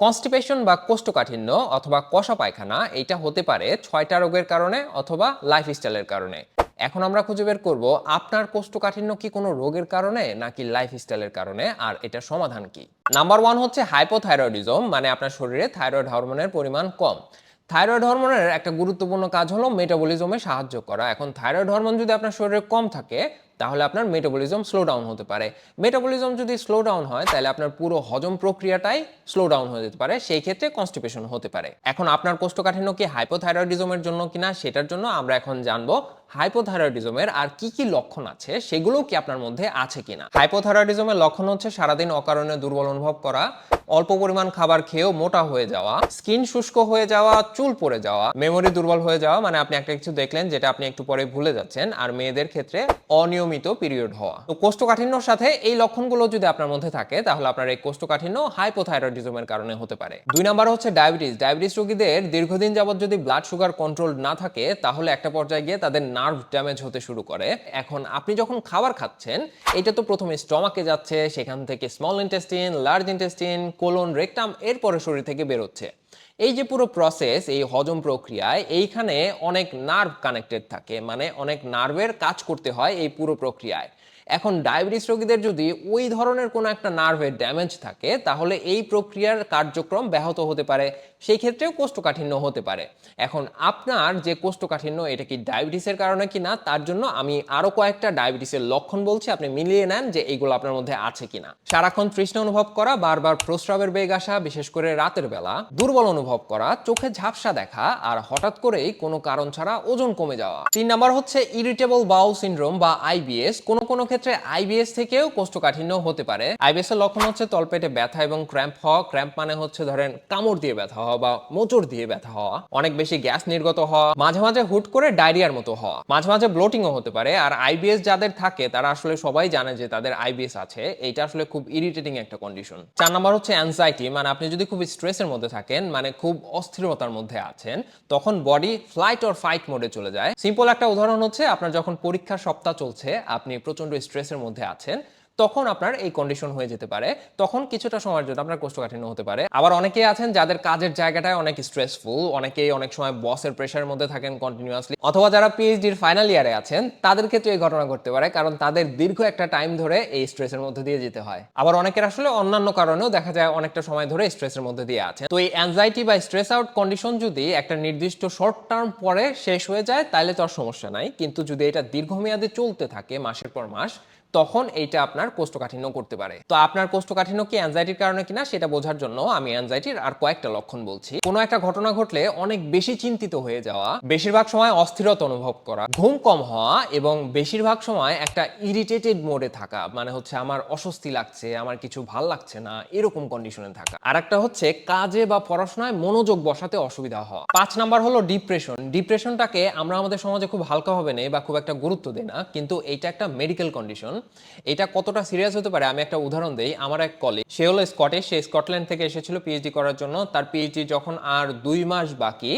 Constipation বা কোষ্ঠকাঠিন্য অথবা কষা পায়খানা এটা হতে পারে ছয়টা রোগের কারণে অথবা লাইফস্টাইলের কারণে। এখন আমরা খুঁজে বের করব, আপনার কোষ্ঠকাঠিন্য কি কোনো রোগের কারণে নাকি লাইফস্টাইলের কারণে, আর এটা সমাধান কি? নাম্বার ওয়ান হচ্ছে হাইপোথাইরয়েডিজম মানে আপনার শরীরে থাইরয়েড হরমোনের পরিমাণ কম। থাইরয়েড হরমোনের একটা গুরুত্বপূর্ণ কাজ হলো মেটাবলিজমে সাহায্য করা। এখন থাইরয়েড হরমোন যদি আপনার শরীরে কম থাকে তাহলে আপনার মেটাবলিজম স্লো ডাউন হতে পারে। মেটাবলিজম যদি স্লো ডাউন হয়, তাহলে আপনার পুরো হজম প্রক্রিয়াটাই স্লো ডাউন হয়ে যেতে পারে, সেই ক্ষেত্রে কনস্টিপেশন হতে পারে। এখন আপনার কোষ্ঠকাঠিন্য কি হাইপোথাইরয়েডিজমের জন্য কিনা, সেটার জন্য আমরা এখন জানব হাইপোথাইরয়েডিজমের আর কি কি লক্ষণ আছে, সেগুলো কি আপনার মধ্যে আছে কিনা। হাইপোথাইরয়েডিজমের লক্ষণ হচ্ছে সারাদিন অকারণে দুর্বল অনুভব করা, অল্প পরিমাণ খাবার খেয়েও মোটা হয়ে যাওয়া স্কিন শুষ্ক হয়ে যাওয়া, চুল পড়ে যাওয়া মেমোরি দুর্বল হয়ে যাওয়া মানে আপনি একটা কিছু দেখলেন যেটা আপনি একটু পরে ভুলে যাচ্ছেন, আর মেয়েদের ক্ষেত্রে অনিয়মিত পিরিয়ড হওয়া। তো কোষ্ঠকাঠিন্যর সাথে এই লক্ষণগুলো যদি আপনার মধ্যে থাকে, তাহলে আপনার এই কোষ্ঠকাঠিন্য হাইপোথাইরয়েডিজমের কারণে হতে পারে। দুই নাম্বার হচ্ছে ডায়াবেটিস ডায়াবেটিস রোগীদের দীর্ঘদিন যাবত যদি ব্লাড সুগার কন্ট্রোল না থাকে, তাহলে একটা পর্যায়ে গিয়ে তাদের নার্ভ ড্যামেজ হতে শুরু করে। এখন আপনি যখন খাবার খাচ্ছেন, এটা তো প্রথমে স্টমাকে যাচ্ছে, সেখান থেকে small intestine large intestine colon rectum এরপরে শরীর থেকে বেরোচ্ছে। এই যে পুরো প্রসেস এই হজম প্রক্রিয়ায়, এইখানে অনেক নার্ভ কানেক্টেড থাকে মানে অনেক নার্ভের কাজ করতে হয় এই পুরো প্রক্রিয়ায়। এখন ডায়াবেটিস রোগীদের যদি ওই ধরনের কোনো একটা নার্ভের ড্যামেজ থাকে, তাহলে এই প্রক্রিয়ার কার্যক্রম ব্যাহত হতে পারে। সেই ক্ষেত্রেও কোষ্ঠকাঠিন্য হতে পারে। এখন আপনার যে কোষ্ঠকাঠিন্য, এটা কি ডায়াবেটিসের কারণে কি না, তার জন্য আমি আরও কয়েকটা ডায়াবেটিসের লক্ষণ বলছি। আপনি মিলিয়ে নেন যে এইগুলো আপনার মধ্যে আছে কিনা। সারাক্ষণ তৃষ্ণা অনুভব করা, বারবার প্রস্রাবের বেগ আসা, বিশেষ করে রাতের বেলা, দুর্বল অনুভব করা, চোখে ঝাপসা দেখা, আর হঠাৎ করেই কোনো কারণ ছাড়া ওজন কমে যাওয়া। তিন নাম্বার হচ্ছে ইরিটেবল বাউল সিন্ড্রোম বা আইবিএস কোনো কোনো ক্ষেত্রে আইবিএস থেকেও কোষ্ঠকাঠিন্য হতে পারে। আইবিএস এর লক্ষণ হচ্ছে তলপেটে ব্যথা এবং ক্র্যাম্প হওয়া। ক্র্যাম্প মানে হচ্ছে ধরেন কামড় দিয়ে ব্যথা হওয়া বা মোচড় দিয়ে ব্যথা হওয়া। অনেক বেশি গ্যাস নির্গত হওয়া, মাঝে মাঝে হুট করে ডায়রিয়ার মতো হওয়া। মাঝে মাঝে ব্লোটিংও হতে পারে। আর আইবিএস যাদের থাকে, তারা আসলে সবাই জানে যে তাদের আইবিএস আছে। এইটা আসলে খুব ইরিটেটিং একটা কন্ডিশন চার নাম্বার হচ্ছে অ্যাংজাইটি মানে আপনি যদি খুব স্ট্রেসের মধ্যে থাকেন মানে খুব অস্থিরতার মধ্যে আছেন, তখন বডি ফ্লাইট অর ফাইট মোডে চলে যায়। সিম্পল একটা উদাহরণ হচ্ছে, আপনার যখন পরীক্ষার সপ্তাহ চলছে, আপনি প্রচণ্ড স্ট্রেসের মধ্যে আছেন তখন আপনার এই কন্ডিশন হয়ে যেতে পারে। তখন কিছুটা সময়ের জন্য আপনার কোষ্ঠকাঠিন্য হতে পারে। আবার অনেকেই আছেন যাদের কাজের জায়গাটায় অনেক স্ট্রেসফুল অনেকেই অনেক সময় বসের প্রেশারের মধ্যে থাকেন কন্টিনিউয়াসলি অথবা যারা পিএইচডির ফাইনাল ইয়ারে আছেন, তাদের ক্ষেত্রে এই ঘটনা ঘটতে পারে, কারণ তাদের দীর্ঘ একটা টাইম ধরে এই স্ট্রেসের মধ্যে দিয়ে যেতে হয়। আবার অনেকের আসলে অন্যান্য কারণেও দেখা যায় অনেকটা সময় ধরে স্ট্রেসের মধ্যে দিয়ে আছে তো এই অ্যাংজাইটি বা স্ট্রেস আউট কন্ডিশন যদি একটা নির্দিষ্ট শর্ট টার্ম পরে শেষ হয়ে যায় তাহলে তো আর সমস্যা নাই। কিন্তু যদি এটা দীর্ঘমেয়াদে চলতে থাকে মাসের পর মাস তখন এইটা আপনার কোষ্ঠকাঠিন্য করতে পারে। তো আপনার কোষ্ঠকাঠিন্য কি অ্যাংজাইটির কারণে কিনা সেটা বোঝার জন্য আমি অ্যাংজাইটির আর কয়েকটা লক্ষণ বলছি। কোনো একটা ঘটনা ঘটলে অনেক বেশি চিন্তিত হয়ে যাওয়া, বেশিরভাগ সময় অস্থিরতা অনুভব করা, ঘুম কম হওয়া এবং বেশিরভাগ সময় একটা ইরিটেটেড মোডে থাকা মানে হচ্ছে আমার অস্বস্তি লাগছে, আমার কিছু ভালো লাগছে না, এরকম কন্ডিশনে থাকা। আর একটা হচ্ছে কাজে বা পড়াশোনায় মনোযোগ বসাতে অসুবিধা হওয়া। পাঁচ নাম্বার হলো ডিপ্রেশন ডিপ্রেশনটাকে আমরা আমাদের সমাজে খুব হালকাভাবে নেই বা খুব একটা গুরুত্ব দিই না, কিন্তু এটা একটা মেডিকেল কন্ডিশন এটা কতটা সিরিয়াস হতে পারে? আমি একটা উদাহরণ দেই। আমার এক কলিগ সে হলো স্কটিশ সে স্কটল্যান্ড থেকে এসেছিল পিএইচডি করার জন্য। তার পিএইচডি যখন আর দুই মাস বাকি,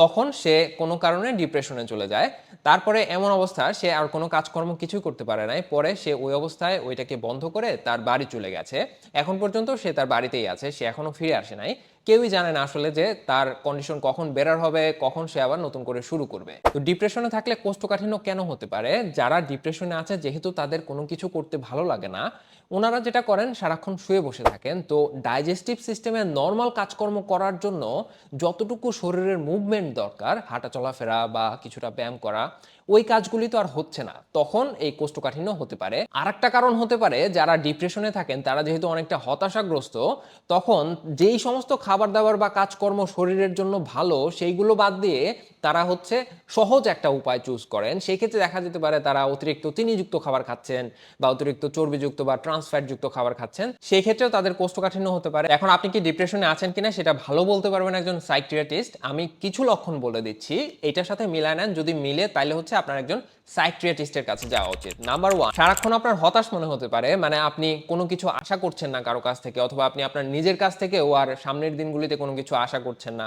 তখন সে কোনো কারণে ডিপ্রেশনে চলে যায়। তারপরে এমন অবস্থা, সে আর কোনো কাজকর্ম কিছুই করতে পারে নাই। পরে সে ওই অবস্থায় ওইটাকে বন্ধ করে তার বাড়ি চলে গেছে। এখন পর্যন্ত সে তার বাড়িতেই আছে। সে এখনও ফিরে আসে নাই। কেউই জানে না আসলে যে তার কন্ডিশন কখন বেরার হবে, কখন সে আবার নতুন করে শুরু করবে। তো ডিপ্রেশনে থাকলে কোষ্ঠকাঠিন্য কেন হতে পারে? যারা ডিপ্রেশনে আছে, যেহেতু তাদের কোনো কিছু করতে ভালো লাগে না, ওনারা যেটা করেন, সারাক্ষণ শুয়ে বসে থাকেন। তো ডাইজেস্টিভ সিস্টেমে নর্মাল কাজকর্ম করার জন্য যতটুকু শরীরের মুভমেন্ট দরকার হাঁটা চলাফেরা বা কিছুটা ব্যায়াম করা ওই কাজগুলি তো আর হচ্ছে না। তখন এই কোষ্ঠকাঠিন্য হতে পারে। আর একটা কারণ হতে পারে, যারা ডিপ্রেশনে থাকেন, তারা যেহেতু অনেকটা হতাশাগ্রস্ত, তখন যেই সমস্ত খাবার দাবার বা কাজকর্ম শরীরের জন্য ভালো, সেইগুলো বাদ দিয়ে তারা হচ্ছে সহজ একটা উপায় চুজ করেন। সেই ক্ষেত্রে দেখা যেতে পারে তারা অতিরিক্ত চিনিযুক্ত খাবার খাচ্ছেন বা অতিরিক্ত চর্বিযুক্ত বা ট্রান্সফ্যাট যুক্ত খাবার খাচ্ছেন। সেই ক্ষেত্রেও তাদের কোষ্ঠকাঠিন্য হতে পারে। এখন আপনি কি ডিপ্রেশনে আছেন কিনা সেটা ভালো বলতে পারবেন একজন সাইকিয়াট্রিস্ট আমি কিছু লক্ষণ বলে দিচ্ছি। এটার সাথে মিলায় নেন। যদি মিলে তাহলে হচ্ছে আপনার একজন সাইক্রিয়াটিস্টের কাছে যাওয়া উচিত। নাম্বার ওয়ান সারাক্ষণ আপনার হতাশ মনে হতে পারে মানে আপনি কোনো কিছু আশা করছেন না কারও কাছ থেকে, অথবা আপনি আপনার নিজের কাছ থেকেও আর সামনের দিনগুলিতে কোনো কিছু আশা করছেন না,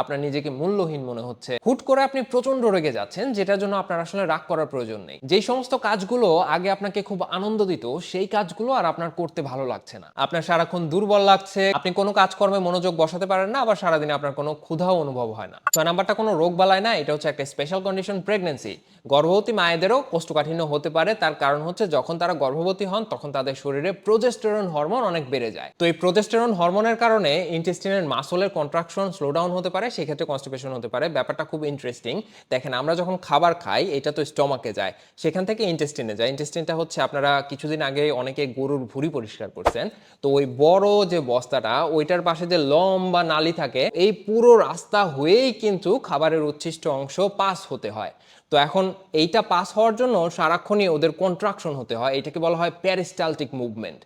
আপনার নিজেকে মূল্যহীন মনে হচ্ছে। হুট করে আপনি প্রচণ্ড রেগে যাচ্ছেন, যেটার জন্য আপনার আসলে রাগ করার প্রয়োজন নেই। যেই সমস্ত কাজগুলো আগে আপনাকে খুব আনন্দ দিত, সেই কাজগুলো আর আপনার করতে ভালো লাগছে না। আপনার সারাক্ষণ দুর্বল লাগছে, আপনি কোনো কাজকর্মে মনোযোগ বসাতে পারেন না, আবার সারাদিনে আপনার কোনো ক্ষুধাও অনুভব হয় না। ছয় নাম্বারটা কোনো রোগ বালায় না, এটা হচ্ছে একটা স্পেশাল কন্ডিশন প্রেগনেন্সি গর্ভবতী মায়েদেরও কোষ্ঠকাঠিন্য হতে পারে। তার কারণ হচ্ছে যখন তারা গর্ভবতী হন, তখন তাদের শরীরে প্রোজেস্টেরন হরমোন অনেক বেড়ে যায়। তো এই প্রোজেস্টেরন হরমোনের কারণে ইন্টেস্টিনের মাসলের কন্ট্রাকশন স্লো ডাউন হতে পারে, সেক্ষেত্রে কনস্টিপেশন হতে পারে। ব্যাপারটা খুব ইন্টারেস্টিং দেখেন, আমরা যখন খাবার খাই, এটা তো স্টমাকে যায়। সেখান থেকে ইন্টেস্টিনে যায়। ইন্টেস্টিনটা হচ্ছে আপনারা কিছুদিন আগে অনেকে গরুর ভুঁড়ি পরিষ্কার করছেন। তো ওই বড় যে বস্তাটা, ওইটার পাশে যে লম্বা নালি থাকে, এই পুরো রাস্তা হয়েই কিন্তু খাবারের উচ্ছিষ্ট অংশ পাস হতে হয়। তো এখন এইটা পাস হওয়ার জন্য সারাক্ষণই ওদের কন্ট্রাকশন হতে হয়। এটাকে বলা হয় প্যারিস্টালটিক মুভমেন্ট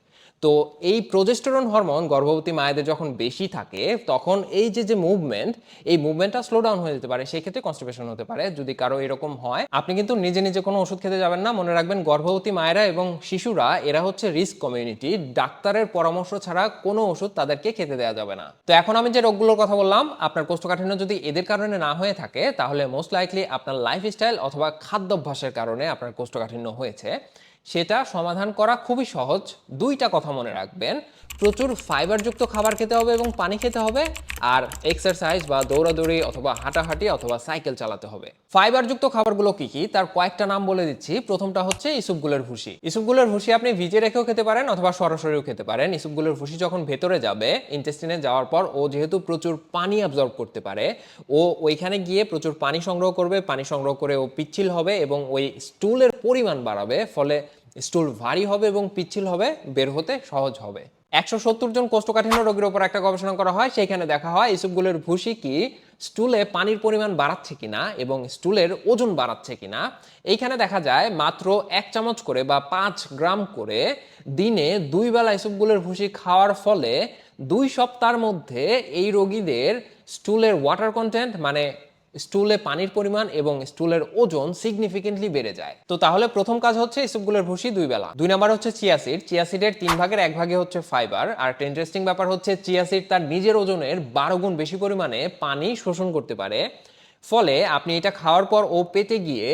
তো এই প্রোজেস্টেরন হরমোন গর্ভবতী মায়েদের যখন বেশি থাকে, তখন এই যে যে মুভমেন্ট এই মুভমেন্টটা স্লো ডাউন হয়ে যেতে পারে। সেই ক্ষেত্রে কনস্টিপেশন হতে পারে। যদি কারও এরকম হয়, আপনি কিন্তু নিজে নিজে কোনো ওষুধ খেতে যাবেন না। মনে রাখবেন গর্ভবতী মায়েরা এবং শিশুরা, এরা হচ্ছে রিস্ক কমিউনিটি ডাক্তারের পরামর্শ ছাড়া কোনো ওষুধ তাদেরকে খেতে দেওয়া যাবে না। তো এখন আমি যে রোগগুলোর কথা বললাম, আপনার কোষ্ঠকাঠিন্য যদি এদের কারণে না হয়ে থাকে, তাহলে মোস্ট লাইকলি আপনার লাইফস্টাইল অথবা খাদ্যাভ্যাসের কারণে আপনার কোষ্ঠকাঠিন্য হয়েছে। সেটা সমাধান করা খুবই সহজ। দুইটা কথা মনে রাখবেন। প্রচুর ফাইবারযুক্ত খাবার খেতে হবে এবং পানি খেতে হবে আর এক্সারসাইজ বা দৌড়াদৌড়ি অথবা হাঁটাহাঁটি অথবা সাইকেল চালাতে হবে। ফাইবারযুক্ত খাবারগুলো কি কি? তার কয়েকটা নাম বলে দিচ্ছি। প্রথমটা হচ্ছে ইসুপগুলের ভুসি। ইসুপগুলের ভুসি আপনি ভিজে রেখেও খেতে পারেন অথবা সরাসরিও খেতে পারেন। ইসুপগুলের ভুসি যখন ভেতরে যাবে ইন্টেস্টিনে যাওয়ার পর ও যেহেতু প্রচুর পানি অ্যাবজর্ব করতে পারে, ও ওইখানে গিয়ে প্রচুর পানি সংগ্রহ করবে। পানি সংগ্রহ করে ও পিচ্ছিল হবে এবং ওই স্টুলের পরিমাণ বাড়াবে। ফলে স্টুল ভারী হবে এবং পিচ্ছিল হবে, বের হতে সহজ হবে। একশো সত্তর জন কোষ্ঠকাঠিন্য রোগীর উপর একটা গবেষণা করা হয় সেখানে দেখা হয় ইসুপগুলোর ভুসি কি? স্টুলে পানির পরিমাণ বাড়াচ্ছে কিনা এবং স্টুলের ওজন বাড়াচ্ছে কিনা? এইখানে দেখা যায় মাত্র এক চামচ করে বা পাঁচ গ্রাম করে দিনে দুই বেলা ইসুপগুলোর ভুসি খাওয়ার ফলে দুই সপ্তাহের মধ্যে এই রোগীদের স্টুলের ওয়াটার কন্টেন্ট মানে স্টুলে পানির পরিমাণ এবং স্টুলের ওজন সিগনিফিকেন্টলি বেড়ে যায়। তো তাহলে প্রথম কাজ হচ্ছে ইসবগুলোর ভুষি দুই বেলা। দুই নাম্বার হচ্ছে চিয়াসিড চিয়াসিডের তিন ভাগের এক ভাগে হচ্ছে ফাইবার। আর একটা ইন্টারেস্টিং ব্যাপার হচ্ছে চিয়াসিড তার নিজের ওজনের বারো গুণ বেশি পরিমাণে পানি শোষণ করতে পারে। ফলে আপনি এটা খাওয়ার পর ও পেতে গিয়ে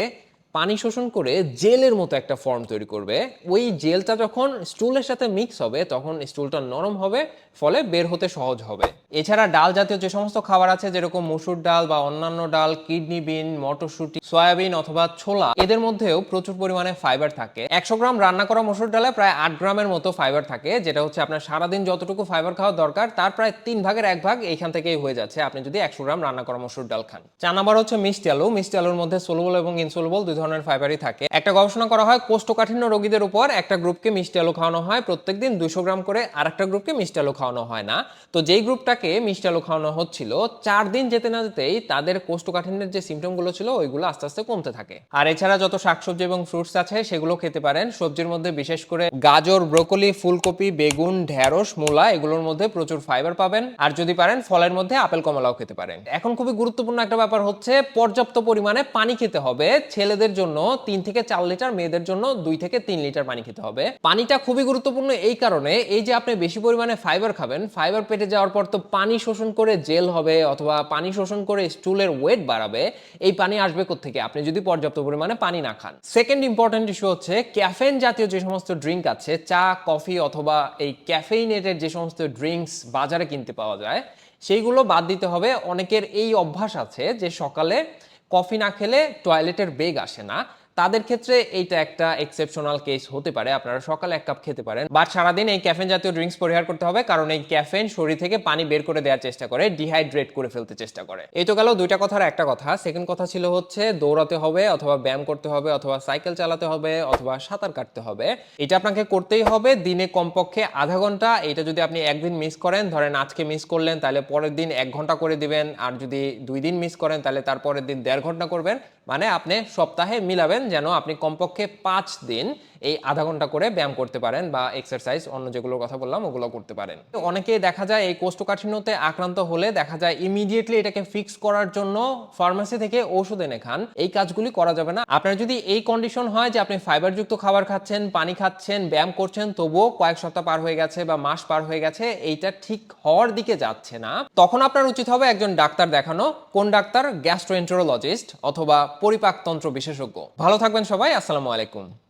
পানি শোষণ করে জেলের মতো একটা ফর্ম তৈরি করবে। ওই জেলটা যখন স্টুলের সাথে মিক্স হবে, তখন স্টুলটা নরম হবে, ফলে বের হতে সহজ হবে। এছাড়া ডাল জাতীয় যে সমস্ত খাবার আছে, যেরকম মসুর ডাল বা অন্যান্য ডাল, কিডনি বিন, মটরশুটি, সয়াবিন অথবা ছোলা, এদের মধ্যেও প্রচুর পরিমাণে ফাইবার থাকে। একশো গ্রাম রান্না করা মসুর ডালে প্রায় আট গ্রামের মতো ফাইবার থাকে, যেটা হচ্ছে আপনার সারাদিন যতটুকু ফাইবার খাওয়া দরকার, তার প্রায় তিন ভাগের এক ভাগ এইখান থেকেই হয়ে যাচ্ছে, আপনি যদি একশো গ্রাম রান্না করা মসুর ডাল খান। চার নাম্বার হচ্ছে মিষ্টি আলু। মিষ্টি আলুর মধ্যে সোলবল এবং ইনসোলবল দুই ধরনের ফাইবারই থাকে। একটা গবেষণা করা হয়, কোষ্ঠকাঠিন্য রোগীদের উপর একটা গ্রুপকে মিষ্টি আলু খাওয়ানো হয়, প্রত্যেকদিন দুশো গ্রাম করে আর একটা গ্রুপকে মিষ্টি আলু খাওয়ানো হয় না। তো যেই গ্রুপটাকে মিষ্টি আলু খাওয়ানো হচ্ছিল, চার দিন যেতে না যেতেই তাদের কোষ্ঠকাঠিন্যের যে সিমটমগুলো ছিল, ওইগুলো আস্তে আস্তে কমতে থাকে। আর এছাড়া যত শাকসবজি এবং ফ্রুটস আছে, সেগুলো খেতে পারেন। সবজির মধ্যে বিশেষ করে গাজর, ব্রোকলি, ফুলকপি, বেগুন, ঢেঁড়স, মূলা, এগুলোর মধ্যে প্রচুর ফাইবার পাবেন। আর যদি পারেন, ফলের মধ্যে আপেল, কমলাও খেতে পারেন। এখন খুবই গুরুত্বপূর্ণ একটা ব্যাপার হচ্ছে, পর্যাপ্ত পরিমাণে পানি খেতে হবে। ছেলেদের জন্য তিন থেকে চার লিটার, মেয়েদের জন্য দুই থেকে তিন লিটার পানি খেতে হবে। পানিটা খুবই গুরুত্বপূর্ণ এই কারণে এই যে আপনি বেশি পরিমাণে ফাইবার খাবেন ফাইবার পেটে যাওয়ার পর তো পানি শোষণ করে জেল হবে অথবা পানি শোষণ করে স্টুলের ওয়েট বাড়াবে, এই পানি আসবে থেকে আপনি যদি পর্যাপ্ত পরিমাণে পানি না খান। সেকেন্ড ইম্পর্টেন্ট ইস্যু হচ্ছে ক্যাফেন জাতীয় যে সমস্ত ড্রিঙ্ক আছে, চা কফি অথবা এই ক্যাফেইনেটেড যে সমস্ত ড্রিঙ্কস বাজারে কিনতে পাওয়া যায়, সেইগুলো বাদ দিতে হবে। অনেকের এই অভ্যাস আছে যে সকালে কফি না খেলে টয়লেটের বেগ আসে না। তাদের ক্ষেত্রে এইটা একটা এক্সেপশনাল কেস হতে পারে। আপনারা সকালে এক কাপ খেতে পারেন। বাট সারাদিন এই ক্যাফেন জাতীয় ড্রিঙ্কস পরিহার করতে হবে। কারণ এই ক্যাফেন শরীর থেকে পানি বের করে দেওয়ার চেষ্টা করে ডিহাইড্রেট করে ফেলতে চেষ্টা করে। এই তো গেল দুইটা কথার একটা কথা। সেকেন্ড কথা ছিল হচ্ছে দৌড়াতে হবে অথবা ব্যায়াম করতে হবে অথবা সাইকেল চালাতে হবে অথবা সাঁতার কাটতে হবে। এটা আপনাকে করতেই হবে। দিনে কমপক্ষে আধা ঘণ্টা। এটা যদি আপনি একদিন মিস করেন, ধরেন আজকে মিস করলেন, তাহলে পরের দিন এক ঘণ্টা করে দিবেন। আর যদি দুই দিন মিস করেন, তাহলে তারপরের দিন দেড় ঘণ্টা করবেন। মানে আপনি সপ্তাহে মিলাবেন যেন আপনি কমপক্ষে পাঁচ দিন এই আধা ঘণ্টা করে ব্যায়াম করতে পারেন বা এক্সারসাইজ অন্য যেগুলোর কথা বললাম, ওগুলো করতে পারেন। অনেকেই দেখা যায় এই কোষ্ঠকাঠিন্যতে আক্রান্ত হলে দেখা যায় ইমিডিয়েটলি এটাকে ফিক্স করার জন্য ফার্মাসি থেকে ওষুধ এনে খান। এই কাজগুলি করা যাবে না। আপনার যদি এই কন্ডিশন হয় যে আপনি ফাইবারযুক্ত খাবার খাচ্ছেন, পানি খাচ্ছেন, ব্যায়াম করছেন, তবুও কয়েক সপ্তাহ পার হয়ে গেছে বা মাস পার হয়ে গেছে, এইটা ঠিক হওয়ার দিকে যাচ্ছে না। তখন আপনার উচিত হবে একজন ডাক্তার দেখানো। কোন ডাক্তার? গ্যাস্ট্রোএন্টারোলজিস্ট অথবা পরিপাকতন্ত্র বিশেষজ্ঞ। ভালো থাকবেন সবাই আসসালামু আলাইকুম।